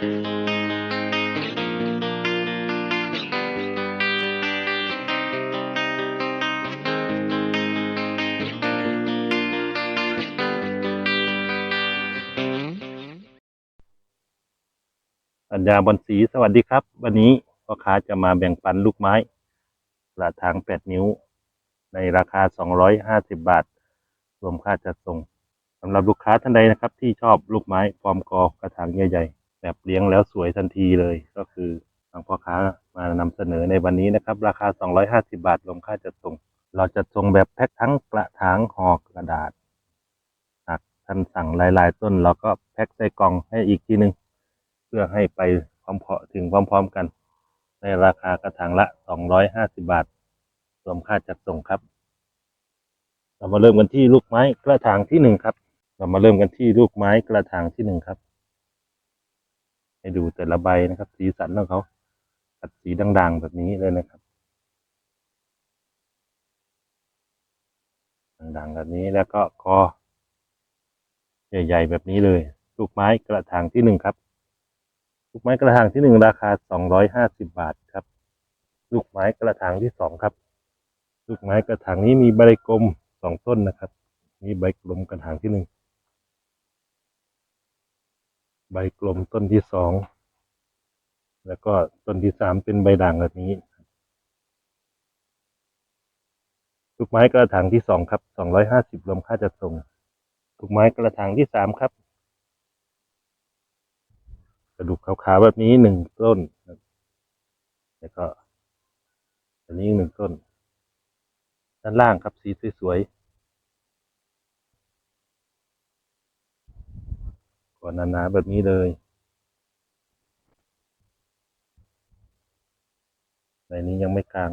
ปัญญาบอนสีสวัสดีครับ วันนี้พ่อค้าจะมาแบ่งปันลูกไม้กระถาง 8 นิ้ว ในราคา 250 บาท รวมค่าจัดส่งสำหรับลูกค้าท่านใดนะครับ ที่ชอบลูกไม้ฟอร์มกอกระถางใหญ่ๆ แบบเลี้ยงแล้วสวยทันทีเลย ก็คือทางพ่อค้ามานำเสนอในวันนี้นะครับ ราคา 250 บาทรวมค่าจัดส่ง เราจะส่งแบบแพ็คทั้งกระถางห่อกระดาษหากท่านสั่งหลายๆ ต้นเราก็แพ็คใส่กล่องให้อีกทีหนึ่งเพื่อให้ไปพร้อมๆถึงพร้อม ๆกัน ในราคากระถางละ 250 บาท รวมค่าจัดส่งครับ เรามาเริ่มกันที่ลูกไม้กระถางที่หนึ่งครับ เรามาเริ่มกันที่ลูกไม้กระถางที่หนึ่งครับ ให้ดูแต่ละใบนะครับ สีสันของเขาตัดสีด่างๆแบบนี้เลยนะครับด่างๆแบบนี้แล้วก็คอใหญ่ๆแบบนี้เลย ลูกไม้กระถางที่หนึ่งครับ ลูกไม้กระถางที่หนึ่งราคาสองร้อยห้าสิบบาทครับ ลูกไม้กระถางที่สองครับ ลูกไม้กระถางนี้มีใบกลมสองต้นนะครับ มีใบกลมกระถางที่หนึ่ง ใบกลมต้นที่สอง แล้วก็ต้นที่สามเป็นใบด่างแบบนี้ลูกไม้กระถางที่สองครับสองร้อยห้าสิบรวมค่าจัดส่งลูกไม้กระถางที่สามครับ กระดูกขาวๆแบบนี้หนึ่งต้น แล้วก็อันนี้อีกหนึ่งต้น ด้านล่างครับสีสวยๆ ก่อนหนาๆแบบนี้เลยในนี้ยังไม่กลาง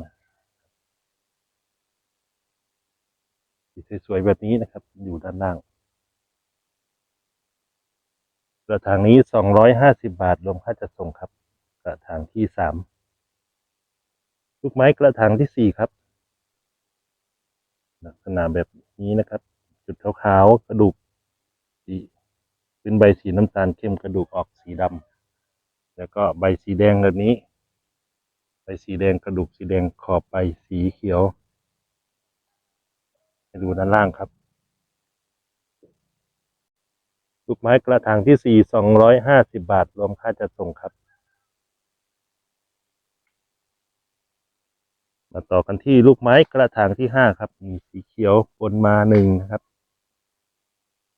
สีสวยๆแบบนี้นะครับ อยู่ด้านล่างกระถางนี้สองร้อยห้าสิบาท รวมค่าจัดส่งครับ กระถางที่สามลูกไม้กระถางที่สี่ครับ ลักษณะแบบนี้นะครับ จุดขาวๆกระดูก เป็นใบสีน้ำตาลเข้มกระดูกออกสีดำแล้วก็ใบสีแดงแบบนี้ ใบสีแดงกระดูกสีแดงขอบใบสีเขียวให้ดูด้านล่างครับลูกไม้กระถางที่สี่สองร้อยห้าสิบาท รวมค่าจัดส่งครับ มาต่อกันที่ลูกไม้กระถางที่ห้าครับ มีสีเขียวปนมาหนึ่งนะครับ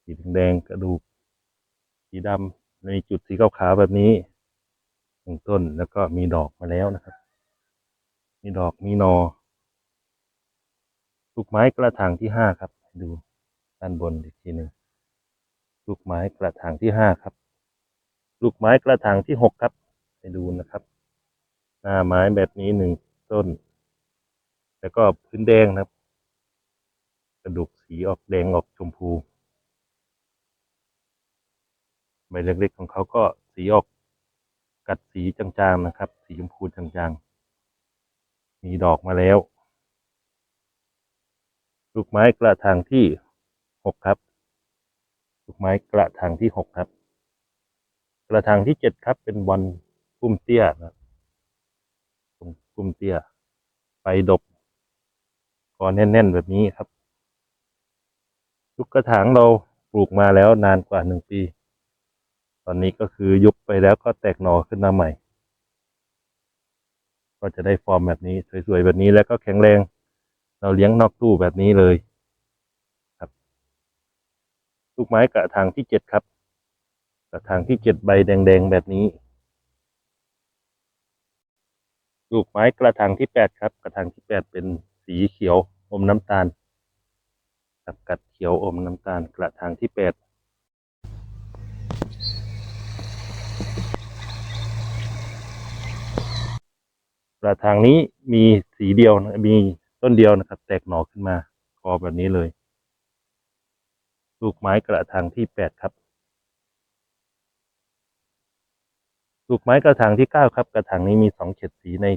สีแดงกระดูก สีดำในจุดสีขาวๆแบบนี้หนึ่งต้นแล้วก็มีดอกมาแล้วนะครับ มีดอกมีนอลูกไม้กระถางที่ห้าครับ ดูด้านบนอีกทีหนึ่งลูกไม้กระถางที่ห้าครับ ลูกไม้กระถางที่หกครับ ไปดูนะครับ หน้าไม้แบบนี้หนึ่งต้น แล้วก็พื้นแดงนะครับ กระดูกสีออกแดงออกชมพู ใบเล็กๆของเขาก็สีออกกัดสีจางๆนะครับ สีชมพูจางๆ มีดอกมาแล้ว ลูกไม้กระถางที่หกครับ ลูกไม้กระถางที่หกครับ กระถางที่เจ็ดครับ เป็นบอลพุ่มเตี้ยนะตรงพุ่มเตี้ย ไปดกกอแน่นๆแบบนี้ครับลูกกระถางเราปลูกมาแล้วนานกว่าหนึ่งปี อนนี้ก็คือยุบไปแล้วก็แตกหน่อขึ้นมาใหม่ ก็จะได้ฟอร์มแบบนี้สวยๆแบบนี้แล้วก็แข็งแรง เราเลี้ยงนอกตู้แบบนี้เลยครับลูกไม้กระถางที่เจ็ดครับ กระถางที่เจ็ดใบแดงๆแบบนี้ ลูกไม้กระถางที่แปดครับ กระถางที่แปดเป็นสีเขียวอมน้ำตาลกับกัดเขียวอมน้ำตาลกระถางที่แปด กระถางนี้มีสีเดียวนะมีต้นเดียวนะครับ แตกหน่อขึ้นมาคอแบบนี้เลย ลูกไม้กระถางที่แปดครับ ลูกไม้กระถางที่เก้าครับ กระถางนี้มีสองเฉดสีใน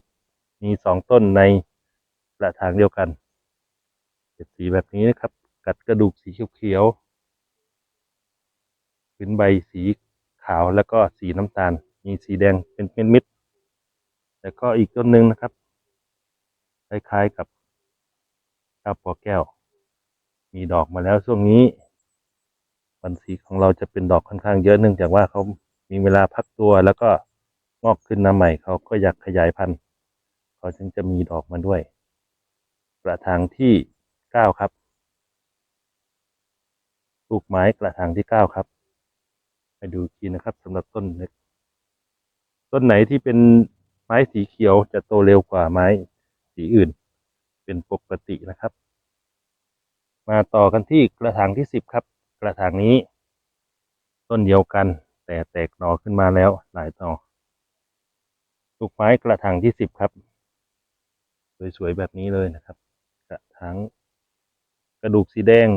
มีสองต้นในกระถางเดียวกันเฉดสีแบบนี้นะครับ กัดกระดูกสีเขียวๆเป็นใบสีขาวแล้วก็สีน้ำตาล มีสีแดงเป็นเป็นมิด แล้วก็อีกต้นหนึ่งนะครับ คล้ายๆกับข้าวปอแก้ว มีดอกมาแล้วช่วงนี้บันสีของเราจะเป็นดอกค่อนข้างเยอะเนื่องจากว่าเขามีเวลาพักตัวแล้วก็งอกขึ้นมาใหม่เขาก็อยากขยายพันธุ์เขาจึงจะมีดอกมาด้วย กระถางที่เก้าครับปลูกไม้กระถางที่เก้าครับ ไปดูกทีนะครับสำหรับต้นเล็กต้นไหนที่เป็น ม้สีเขียวจะโตเร็วกว่าไม้สีอื่น เป็นปกตินะครับ มาต่อกันที่กระถางที่สิบครับ กระถางนี้ ต้นเดียวกันแต่แตกหน่อขึ้นมาแล้วหลายหน่อลูกไม้กระถางที่สิบครับ สวยๆแบบนี้เลยนะครับ กระถางกระดูกสีแดง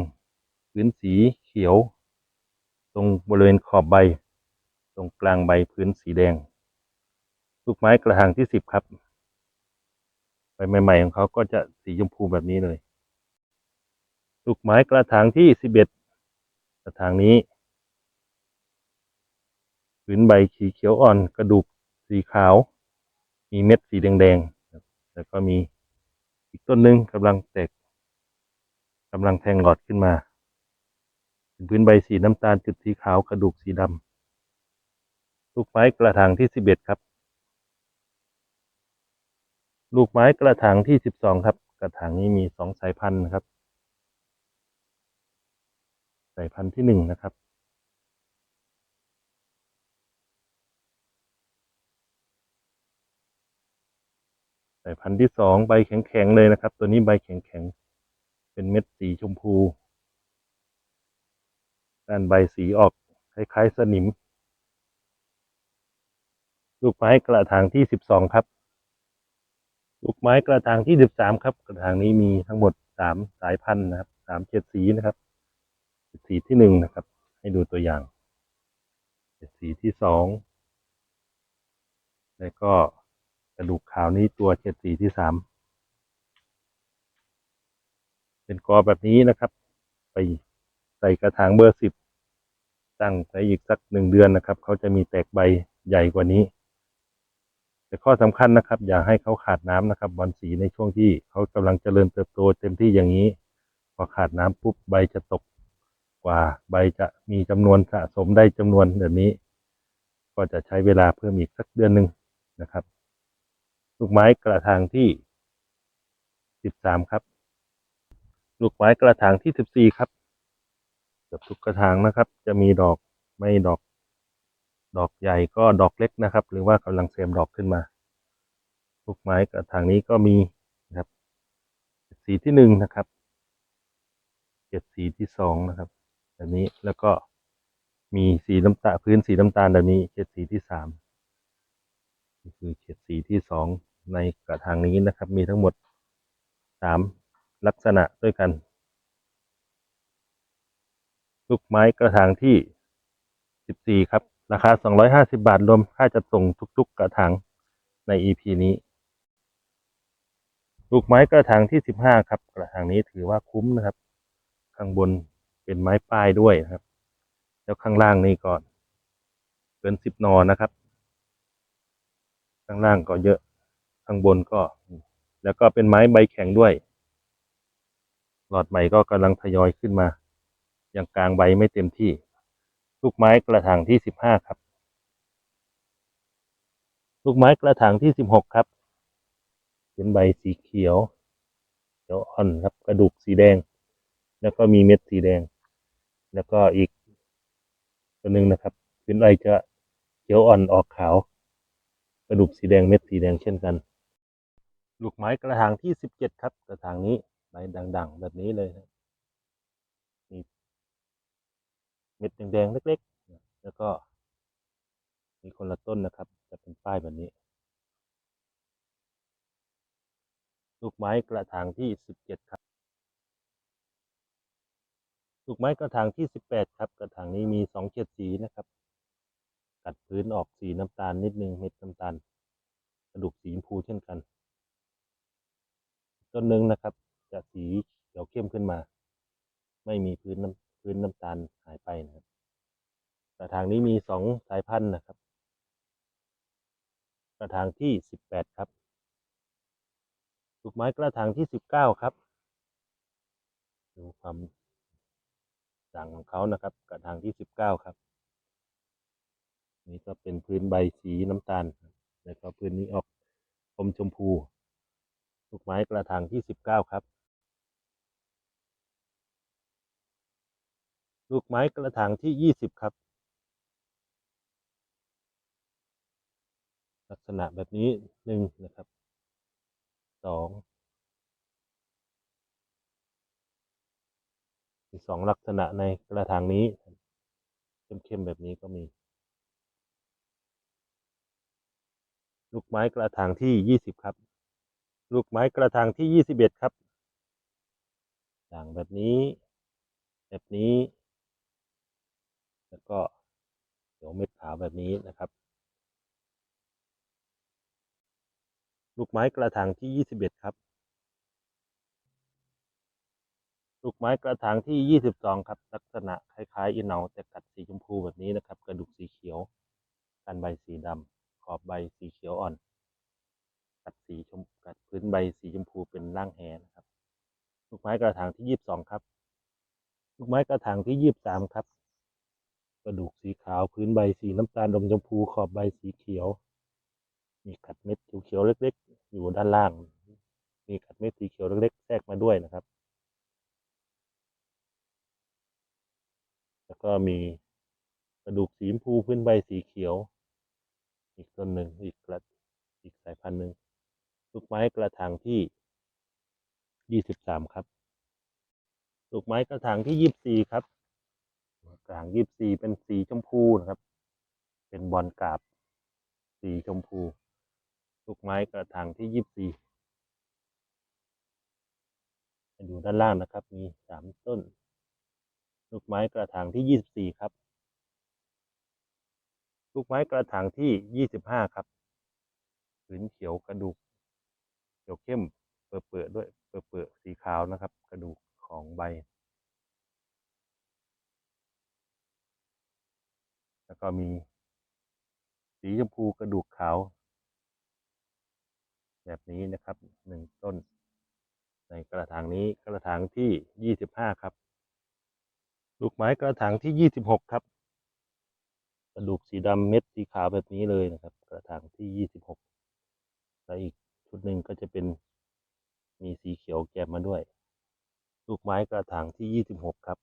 พื้นสีเขียว ตรงบริเวณขอบใบ ตรงกลางใบพื้นสีแดง ลูกไม้กระถางที่สิบครับใบใหม่ๆของเขาก็จะสีชมพูแบบนี้เลย ลูกไม้กระถางที่สิบเอ็ดกระถางนี้พื้นใบสีเขียวอ่อนกระดูกสีขาว มีเม็ดสีแดงๆแล้วก็มีอีกต้นหนึ่งกำลังแตกกำลังแทงหลอดขึ้นมาเป็นพื้นใบสีน้ำตาลจุดสีขาวกระดูกสีดำลูกไม้กระถางที่สิบเอ็ดครับ ลูกไม้กระถางที่สิบสองครับ กระถางนี้มีสองสายพันธุ์นะครับ สายพันธุ์ที่หนึ่งนะครับ สายพันธุ์ที่สองใบแข็งๆเลยนะครับ ตัวนี้ใบแข็งๆเป็นเม็ดสีชมพู ด้านใบสีออกคล้ายๆสนิม ลูกไม้กระถางที่สิบสองครับ ลูกไม้กระถางที่สิบสามครับ กระถางนี้มีทั้งหมดสามสายพันธุ์นะครับสามเฉดสีนะครับเฉดสีที่หนึ่งนะครับ ให้ดูตัวอย่างเฉดสีที่สองแล้วก็กระดูกขาวนี้ตัวเฉดสีที่สามเป็นกอแบบนี้นะครับ ไปใส่กระถางเบอร์สิบตั้งไปอีกสักหนึ่งเดือนนะครับ เขาจะมีแตกใบใหญ่กว่านี้ แต่ข้อสำคัญนะครับ อย่าให้เขาขาดน้ำนะครับ บอลสีในช่วงที่เขากำลังเจริญเติบโตเต็มที่อย่างนี้พอขาดน้ำปุ๊บใบจะตกกว่าใบจะมีจำนวนสะสมได้จำนวนแบบนี้ ก็จะใช้เวลาเพิ่มอีกสักเดือนหนึ่งนะครับ ลูกไม้กระถางที่สิบสามครับ ลูกไม้กระถางที่สิบสี่ครับเกือบทุกกระถางนะครับ จะมีดอกไม่ดอก ดอกใหญ่ก็ดอกเล็กนะครับ หรือว่ากำลังเซมดอกขึ้นมาลูกไม้กระถางนี้ก็มีนะครับ สีที่หนึ่งนะครับเจ็ดสีที่สองนะครับแบบนี้แล้วก็มีสีน้ำตาลพื้นสีน้ำตาลแบบนี้เจ็ดสีที่สามนี่คือเจ็ดสีที่สองในกระถางนี้นะครับ มีทั้งหมดสามลักษณะด้วยกัน ลูกไม้กระถางที่สิบสี่ครับ ราคาสองร้อยห้าสิบาท รวมค่าจัดส่งทุก ๆ กระถางใน EP นี้ ลูกไม้กระถางที่สิบห้าครับ กระถางนี้ถือว่าคุ้มนะครับ ข้างบนเป็นไม้ป้ายด้วยนะครับ แล้วข้างล่างนี่ก็เกินสิบนอนะครับ ข้างล่างก็เยอะ ข้างบนก็ แล้วก็เป็นไม้ใบแข็งด้วย หลอดใหม่ก็กำลังทยอยขึ้นมา ยังกลางใบไม่เต็มที่ ลูกไม้กระถางที่สิบห้าครับ ลูกไม้กระถางที่สิบหกครับ เป็นใบสีเขียวเขียวอ่อนครับ กระดูกสีแดง แล้วก็มีเม็ดสีแดง แล้วก็อีกตัวหนึ่งนะครับเป็นใบจะเขียวอ่อนออกขาว กระดูกสีแดงเม็ดสีแดงเช่นกัน ลูกไม้กระถางที่สิบเจ็ดครับ กระถางนี้ใบดังๆ แบบนี้เลยครับมีเม็ดแดงๆเล็กๆ แล้วก็มีคนละต้นนะครับ จะเป็นป้ายแบบนี้ ลูกไม้กระถางที่สิบเจ็ดครับ ลูกไม้กระถางที่สิบแปดครับ กระถางนี้มีสองเฉดสีนะครับ กัดพื้นออกสีน้ำตาลนิดนึงเม็ดน้ำตาล กระดูกสีชมพูเช่นกัน ต้นหนึ่งนะครับ จะสีเขียวเข้มขึ้นมา ไม่มีพื้นน้ำ พื้นน้ำตาลหายไปนะครับกระถางนี้มีสองสายพันธุ์นะครับ กระถางที่สิบแปดครับลูกไม้กระถางที่สิบเก้าครับ ดูความด่างของเขานะครับ กระถางที่สิบเก้าครับ นี่ก็เป็นพื้นใบสีน้ำตาล แล้วก็พื้นนี้ออกอมชมพูลูกไม้กระถางที่สิบเก้าครับ ลูกไม้กระถางที่ยี่สิบครับ ลักษณะแบบนี้หนึ่งนะครับสองมีสองลักษณะในกระถางนี้ เข้มๆแบบนี้ก็มี ลูกไม้กระถางที่ยี่สิบครับ ลูกไม้กระถางที่ยี่สิบเอ็ดครับด่างแบบนี้ แบบนี้ แล้วก็เดี๋ยวเม็ดขาวแบบนี้นะครับ ลูกไม้กระถางที่ยี่สิบเอ็ดครับ ลูกไม้กระถางที่ยี่สิบสองครับ ลักษณะคล้ายๆอีเหนาแต่กัดสีชมพูแบบนี้นะครับ กระดูกสีเขียวกันใบสีดำขอบใบสีเขียวอ่อน กัดสีชมกัดพื้นใบสีชมพูเป็นร่างแหนะครับ ลูกไม้กระถางที่ยี่สิบสองครับ ลูกไม้กระถางที่ยี่สิบสามครับ สีขาวพื้นใบสีน้ำตาลดมชมพูขอบใบสีเขียว มีกัดเม็ดเขียวๆเล็ก ๆ อยู่ด้านล่าง มีกัดเม็ดสีเขียวเล็กๆแทรกมาด้วยนะครับ แล้วก็มีกระดูกสีชมพูพื้นใบสีเขียว อีกต้นหนึ่งอีกกระอีกสายพันธุ์หนึ่งลูกไม้กระถางที่ยี่สิบสามครับลูกไม้กระถางที่ยี่สิบสี่ครับ กระถางยี่สิบสี่เป็นสีชมพูนะครับ เป็นบอลกราบ สีชมพูลูกไม้กระถางที่ยี่สิบสี่ดูด้านล่างนะครับ มีสามต้น ลูกไม้กระถางที่ยี่สิบสี่ครับ ลูกไม้กระถางที่ยี่สิบห้าครับผืนเขียวกระดูกเขียวเข้มเปื่อยๆด้วยเปื่อยๆสีขาวนะครับ กระดูกของใบ แล้ว ก็มี สีชมพูกระดูกขาว แบบนี้นะครับหนึ่งต้น ในกระถางนี้กระถางที่ยี่สิบห้าครับ ลูกไม้กระถางที่ยี่สิบหกครับ กระดูกสีดำเม็ดสีขาวแบบนี้เลยนะครับ กระถางที่ยี่สิบหกและอีกชุดหนึ่งก็จะเป็นมีสีเขียวแกมมาด้วย ลูกไม้กระถางที่ยี่สิบหกครับ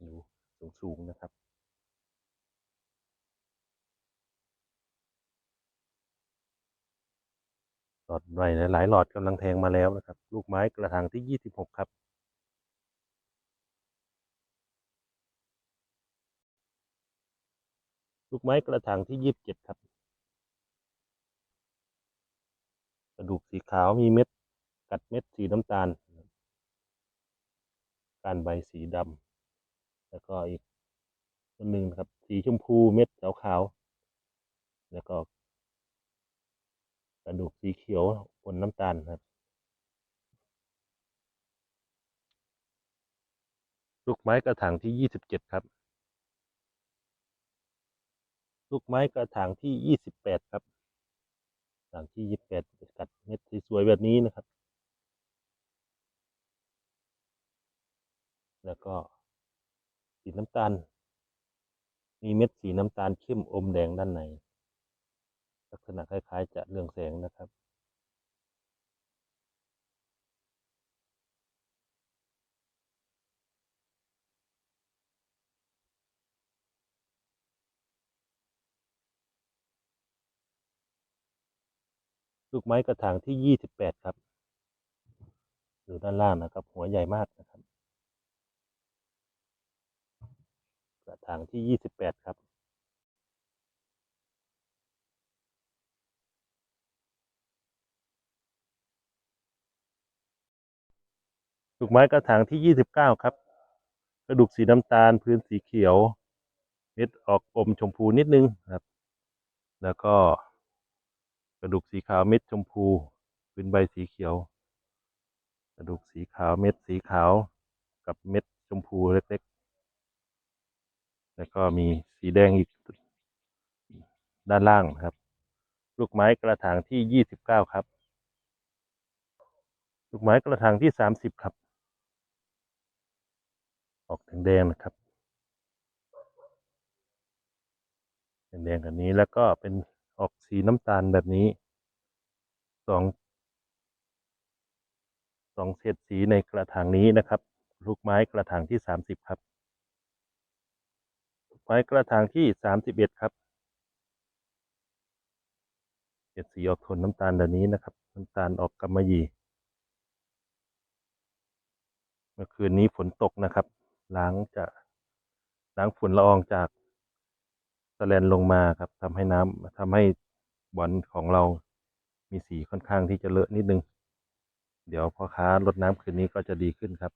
ดูสูง ๆ นะครับ หลอดใบหลายหลอดกำลังแทงมาแล้วนะครับ ลูกไม้กระถางที่ยี่สิบหกครับลูกไม้กระถางที่ยี่สิบเจ็ดครับ กระดูกสีขาวมีเม็ด กัดเม็ดสีน้ำตาล การใบสีดำแล้วก็อีกต้นหนึ่งนะครับ สีชมพูเม็ดขาวๆแล้วก็ กระดูกสีเขียวบนน้ำตาลครับ ลูกไม้กระถางที่ยี่สิบเจ็ดครับ ลูกไม้กระถางที่ยี่สิบแปดครับกระถางที่ยี่สิบแปดกัดเม็ดสวยๆแบบนี้นะครับ แล้วก็สีน้ำตาล มีเม็ดสีน้ำตาลเข้มอมแดงด้านใน ลักษณะคล้ายๆ จะเรืองแสงนะครับลูกไม้กระถางที่ยี่สิบแปดครับอยู่ด้านล่างนะครับ หัวใหญ่มากนะครับ กระถางที่ยี่สิบแปดครับ ลูกไม้กระถางที่ยี่สิบเก้าครับ กระดูกสีน้ำตาลพื้นสีเขียว เม็ดออกอมชมพูนิดนึงครับ แล้วก็ กระดูกสีขาวเม็ดชมพูพื้นใบสีเขียว กระดูกสีขาวเม็ดสีขาวกับเม็ดชมพูเล็กๆ แล้วก็มีสีแดงอีกด้านล่างครับ ลูกไม้กระถางที่ยี่สิบเก้าครับ ลูกไม้กระถางที่สามสิบครับ ออกแดงๆนะครับแดงๆแบบนี้แล้วก็เป็นออกสีน้ำตาลแบบนี้สองสองเฉดสีในกระถางนี้นะครับ ลูกไม้กระถางที่สามสิบครับไม้กระถางที่สามสิบเอ็ดครับเฉดสีออกโทนน้ำตาลแบบนี้นะครับ น้ำตาลออกกำมะหยี่เมื่อคืนนี้ฝนตกนะครับ ล้างจะล้างฝุ่นละอองจากสแลนลงมาครับทำให้น้ำทำให้บอลของเรามีสีค่อนข้างที่จะเลอะนิดนึง เดี๋ยวพ่อค้าลดน้ำคืนนี้ก็จะดีขึ้นครับ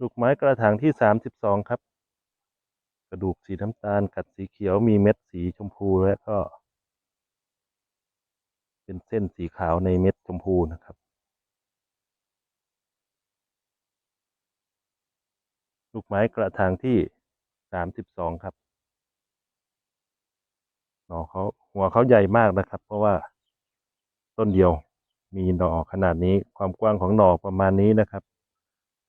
ลูกไม้กระถางที่สามสิบสองครับ กระดูกสีน้ำตาลกัดสีเขียวมีเม็ดสีชมพูและก็ เป็นเส้นสีขาวในเม็ดชมพูนะครับ ลูกไม้กระถางที่สามสิบสองครับหน่อเขาหัวเขาใหญ่มากนะครับ เพราะว่าต้นเดียวมีหน่อขนาดนี้ความกว้างของหน่อประมาณนี้นะครับ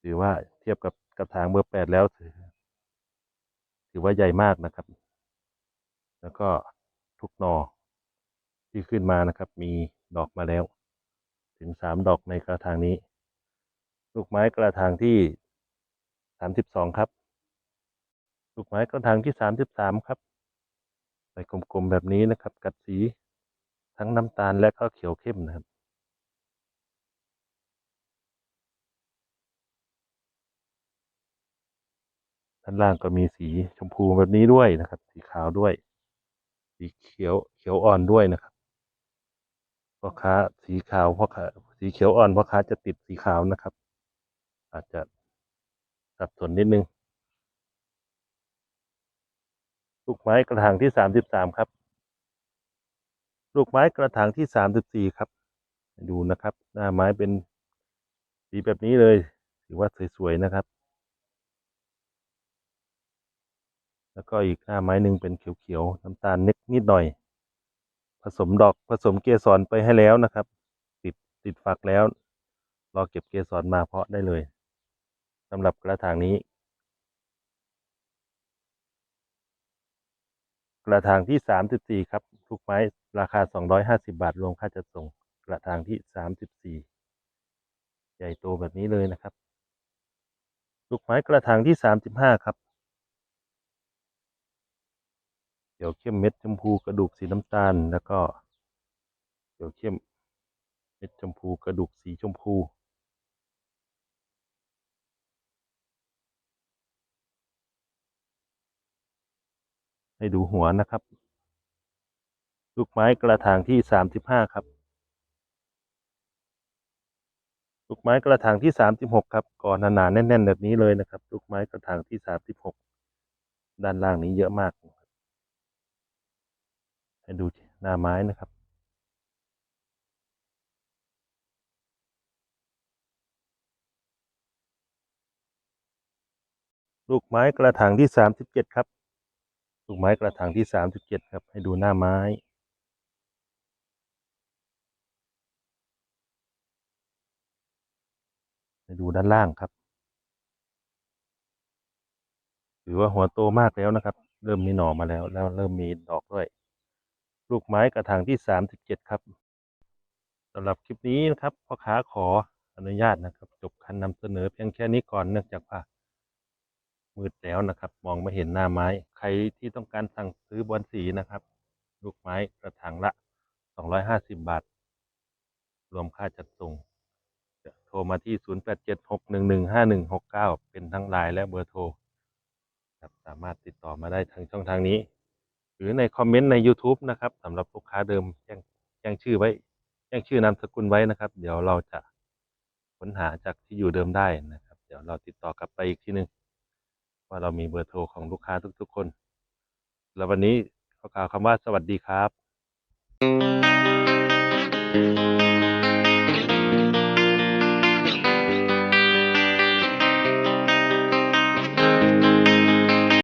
ถือว่าเทียบกับกระถางเบอร์แปดแล้วถือ ถือว่าใหญ่มากนะครับ แล้วก็ทุกหน่อที่ขึ้นมานะครับ มีดอกมาแล้ว ถึงสามดอกในกระถางนี้ ลูกไม้กระถางที่ สามสิบสองครับลูกไม้กระถางที่สามสิบสามครับใบกลมๆแบบนี้นะครับ กัดสีทั้งน้ำตาลและก็เขียวเข้มนะครับด้านล่างก็มีสีชมพูแบบนี้ด้วยนะครับ สีขาวด้วย สีเขียวเขียวอ่อนด้วยนะครับพ่อค้าสีขาวพ่อค้าสีเขียวอ่อนพ่อค้าจะติดสีขาวนะครับ อาจจะ สับสนนิดนึงลูกไม้กระถางที่สามสิบสามครับ ลูกไม้กระถางที่สามสิบสี่ครับ ดูนะครับ หน้าไม้เป็นสีแบบนี้เลยถือว่าสวยๆนะครับ แล้วก็อีกหน้าไม้หนึ่งเป็นเขียวๆน้ำตาลนิดนิดหน่อย ผสมดอกผสมเกสรไปให้แล้วนะครับ ติดติดฝักแล้ว รอเก็บเกสรมาเพาะได้เลย สำหรับกระถางนี้ กระถางที่สามสิบสี่ครับลูกไม้ราคาสองร้อยห้าสิบาท รวมค่าจัดส่ง กระถางที่สามสิบสี่ใหญ่โตแบบนี้เลยนะครับ ลูกไม้กระถางที่สามสิบห้าครับเขียวเข้มเม็ดชมพูกระดูกสีน้ำตาล แล้วก็เขียวเข้มเม็ดชมพูกระดูกสีชมพู ให้ดูหัวนะครับ ลูกไม้กระถางที่สามสิบห้าครับ ลูกไม้กระถางที่สามสิบหกครับก่อนหนาๆแน่น ๆ แบบนี้เลยนะครับ ลูกไม้กระถางที่สามสิบหกด้านล่างนี้เยอะมาก ให้ดูหน้าไม้นะครับลูกไม้กระถางที่สามสิบเจ็ดครับ ลูกไม้กระถางที่สามสิบเจ็ดครับ ให้ดูหน้าไม้ ให้ดูด้านล่างครับ ถือว่าหัวโตมากแล้วนะครับ เริ่มมีหน่อมาแล้ว แล้วเริ่มมีดอกด้วย ลูกไม้กระถางที่สามสิบเจ็ดครับสำหรับคลิปนี้นะครับพ่อค้าขออนุญาตนะครับ จบการนำเสนอเพียงแค่นี้ก่อนเนื่องจากว่า มืดแล้วนะครับ มองไม่เห็นหน้าไม้ ใครที่ต้องการสั่งซื้อบอลสีนะครับ ลูกไม้กระถางละสองร้อยห้าสิบบาท รวมค่าจัดส่งจะโทรมาที่ 0876115169 เป็นทั้งไลน์และเบอร์โทรครับสามารถติดต่อมาได้ทางช่องทางนี้ หรือในคอมเมนต์ใน YouTube นะครับสำหรับลูกค้าเดิมแจ้งแจ้งชื่อไว้แจ้งชื่อนามสกุลไว้นะครับ เดี๋ยวเราจะค้นหาจากที่อยู่เดิมได้นะครับ เดี๋ยวเราติดต่อกลับไปอีกทีหนึ่ง ว่าเรามีเบอร์โทรของลูกค้าทุก ๆ คน แล้ววันนี้ขอกล่าวคำว่าสวัสดีครับ